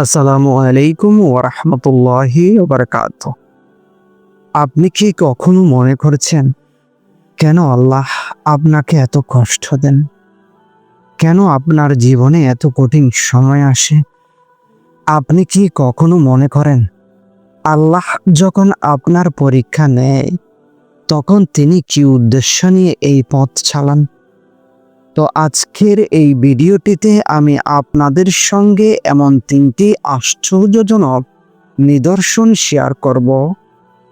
আসসালামু আলাইকুম ওরহমতুল্লাহি বারকাত আপনি কি কখনো মনে করেছেন, কেন আল্লাহ আপনাকে এত কষ্ট দেন? কেন আপনার জীবনে এত কঠিন সময় আসে? আপনি কি কখনো মনে করেন, আল্লাহ যখন আপনার পরীক্ষা নেয়, তখন তিনি কি উদ্দেশ্য নিয়ে এই পথ চালান? তো আজকের এই ভিডিওটিতে আমি আপনাদের সঙ্গে এমন তিনটি আশ্চর্যজনক নিদর্শন শেয়ার করব,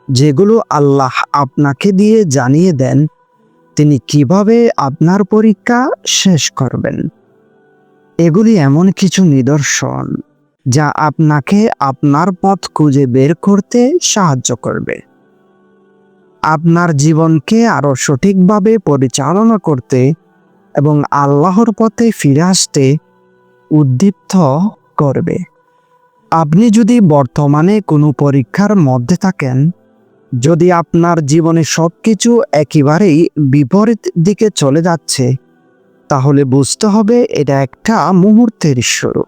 যেগুলো আল্লাহ আপনাকে দিয়ে জানিয়ে দেন তিনি কীভাবে আপনার পরীক্ষা শেষ করবেন। এগুলি এমন কিছু নিদর্শন যা আপনাকে আপনার পথ খুঁজে বের করতে সাহায্য করবে। আপনার জীবনকে আরও সঠিকভাবে পরিচালনা করতে এবং আল্লাহর পথে ফিরে আসতে উদ্দীপ্ত করবে। আপনি যদি বর্তমানে কোনো পরীক্ষার মধ্যে থাকেন, যদি আপনার জীবনে সব কিছু একেবারেই বিপরীত দিকে চলে যাচ্ছে, তাহলে বুঝতে হবে এটা একটা মুহূর্তের শুরু।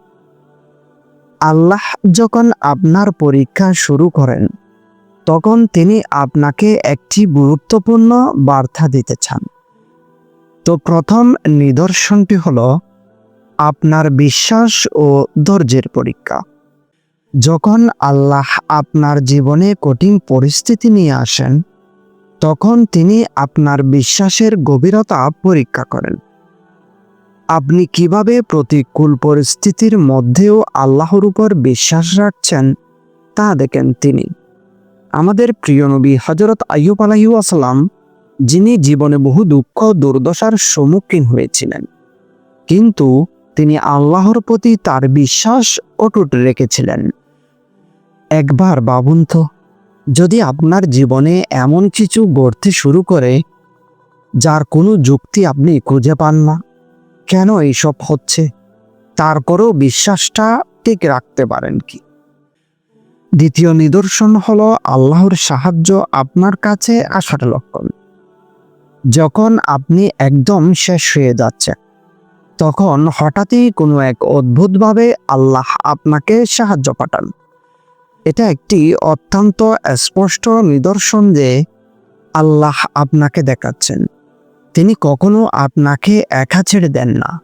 আল্লাহ যখন আপনার পরীক্ষা শুরু করেন, তখন তিনি আপনাকে একটি গুরুত্বপূর্ণ বার্তা দিতে চান। তো প্রথম নিদর্শনটি হলো আপনার বিশ্বাস ও ধৈর্যের পরীক্ষা। যখন আল্লাহ আপনার জীবনে কঠিন পরিস্থিতি নিয়ে আসেন, তখন তিনি আপনার বিশ্বাসের গভীরতা পরীক্ষা করেন। আপনি কীভাবে প্রতিকূল পরিস্থিতির মধ্যেও আল্লাহর উপর বিশ্বাস রাখছেন, তা দেখেন তিনি। আমাদের প্রিয় নবী হজরত আইয়ুব আলাইহু আসসালাম যিনি জীবনে বহু দুঃখ দুর্দশার সম্মুখীন হয়েছিলেন। কিন্তু তিনি আল্লাহর প্রতি তার বিশ্বাস অটুট রেখেছিলেন। একবার ভাবুন যদি আপনার জীবনে এমন কিছু গড়তে শুরু করে, যার কোনো যুক্তি আপনি খুঁজে পান না, কেন এইসব হচ্ছে? তারপরেও বিশ্বাসটা ঠিক রাখতে পারেন কি? দ্বিতীয় নিদর্শন হলো আল্লাহর সাহায্য আপনার কাছে আসার লক্ষণ। যখন আপনি একদম শেষ হয়ে যাচ্ছে, তখন হঠাৎই কোনো এক অদ্ভুতভাবে আল্লাহ আপনাকে সাহায্য পাঠান। এটা একটি অত্যন্ত স্পষ্ট নিদর্শন যে আল্লাহ আপনাকে দেখাচ্ছেন। তিনি কখনো আপনাকে একা ছেড়ে দেন না।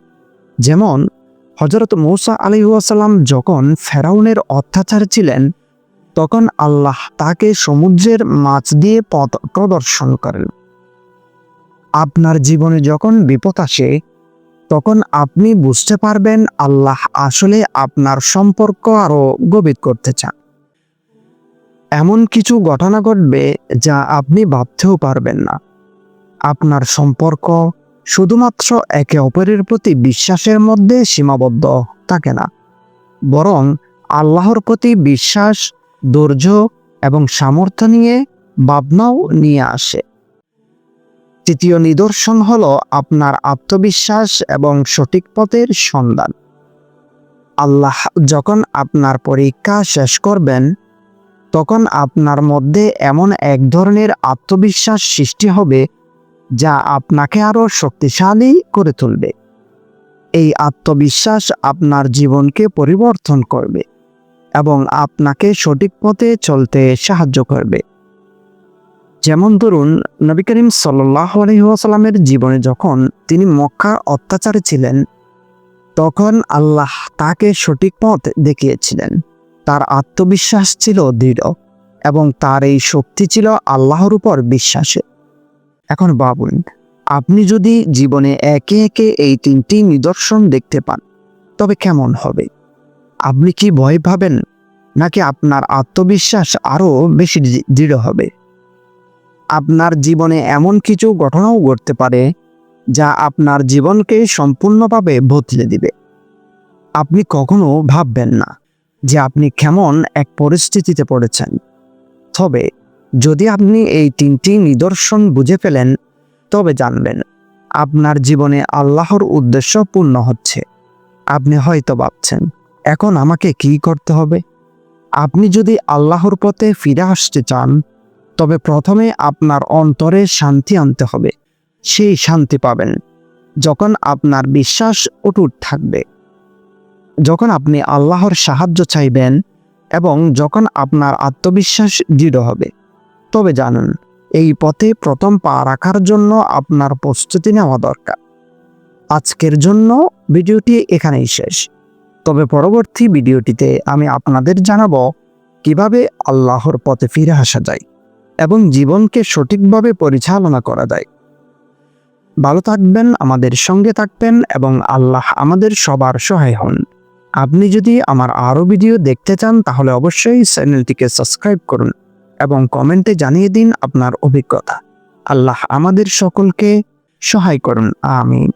যেমন হজরত মৌসা আলিহাসাল্লাম যখন ফেরাউনের অত্যাচার ছিলেন, তখন আল্লাহ তাকে সমুদ্রের মাছ দিয়ে পথ প্রদর্শন করেন। আপনার জীবনে যখন বিপদ আসে, তখন আপনি বুঝতে পারবেন আল্লাহ আসলে আপনার সম্পর্ক আরও গভীর করতে চান। এমন কিছু ঘটনা ঘটবে যা আপনি ভাবতেও পারবেন না। আপনার সম্পর্ক শুধুমাত্র একে অপরের প্রতি বিশ্বাসের মধ্যে সীমাবদ্ধ থাকে না, বরং আল্লাহর প্রতি বিশ্বাস, ধৈর্য এবং সামর্থ্য নিয়ে ভাবনাও নিয়ে আসে। তৃতীয় নিদর্শন হল আপনার আত্মবিশ্বাস এবং সঠিক পথের সন্ধান। আল্লাহ যখন আপনার পরীক্ষা শেষ করবেন, তখন আপনার মধ্যে এমন এক ধরনের আত্মবিশ্বাস সৃষ্টি হবে যা আপনাকে আরও শক্তিশালী করে তুলবে। এই আত্মবিশ্বাস আপনার জীবনকে পরিবর্তন করবে এবং আপনাকে সঠিক পথে চলতে সাহায্য করবে। যেমন ধরুন, নবী করিম সাল্লাসাল্লামের জীবনে যখন তিনি মক্কার অত্যাচারে ছিলেন, তখন আল্লাহ তাকে সঠিক পথ দেখিয়েছিলেন। তার আত্মবিশ্বাস ছিল দৃঢ় এবং তার এই শক্তি ছিল আল্লাহর উপর বিশ্বাসে। এখন ভাবুন, আপনি যদি জীবনে একে একে এই তিনটি নিদর্শন দেখতে পান, তবে কেমন হবে? আপনি কি ভয় পাবেন নাকি আপনার আত্মবিশ্বাস আরও বেশি দৃঢ় হবে? আপনার জীবনে এমন কিছু ঘটনাও ঘটতে পারে যা আপনার জীবনকে সম্পূর্ণভাবে বদলে দিবে। আপনি কখনো ভাববেন না যে আপনি কেমন এক পরিস্থিতিতে পড়েছেন। তবে যদি আপনি এই তিনটি নিদর্শন বুঝে ফেলেন, তবে জানবেন আপনার জীবনে আল্লাহর উদ্দেশ্য পূর্ণ হচ্ছে। আপনি হয়তো ভাবছেন, এখন আমাকে কি করতে হবে? আপনি যদি আল্লাহর পথে ফিরে আসতে চান তবে প্রথমে আপনার অন্তরে শান্তি আনতে হবে। সেই শান্তি পাবেন যখন আপনার বিশ্বাস অটুট থাকবে। যখন আপনি আল্লাহর সাহায্য চাইবেন এবং যখন আপনার আত্মবিশ্বাস দৃঢ় হবে। তবে জানুন, এই পথে প্রথম পা রাখার জন্য আপনার প্রস্তুতি নেওয়া দরকার। আজকের জন্য ভিডিওটি এখানেই শেষ। তবে পরবর্তী ভিডিওটিতে আমি আপনাদের জানাব কীভাবে আল্লাহর পথে ফিরে আসা যায়। এবং জীবনকে সঠিকভাবে পরিচালনা করা যায়। ভালো থাকবেন, আমাদের সঙ্গে থাকবেন এবং আল্লাহ আমাদের সবার সহায় হন। আপনি যদি আমার আরও ভিডিও দেখতে চান, তাহলে অবশ্যই চ্যানেলটিকে সাবস্ক্রাইব করুন এবং কমেন্টে জানিয়ে দিন আপনার অভিজ্ঞতা। আল্লাহ আমাদের সকলকে সহায় করুন। আমিন।